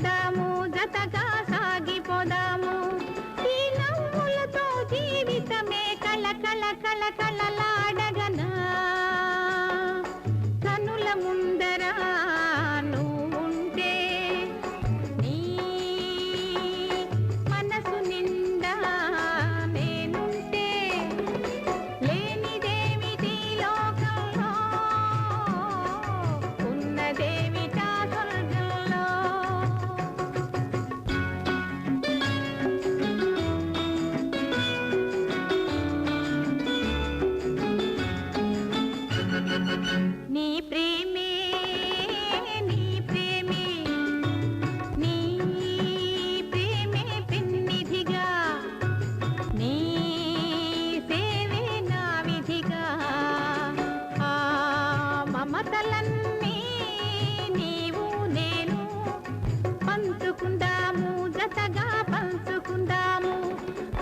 సాగిపోదాము జతగా సాగిపోదాము. ఈ నవ్వులతో జీవితమే కల కల కల కలలా పంచుకుందాము పంచుకుందాము.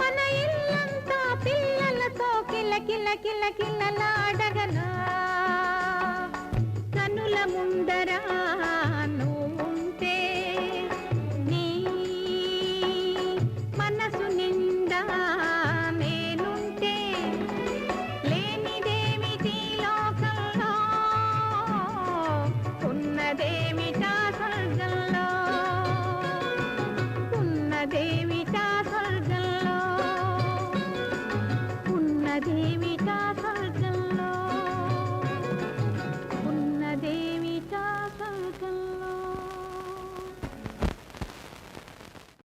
మన ఇల్లంతా పిల్లలతో కిల కిల కిల కిలలాడగనా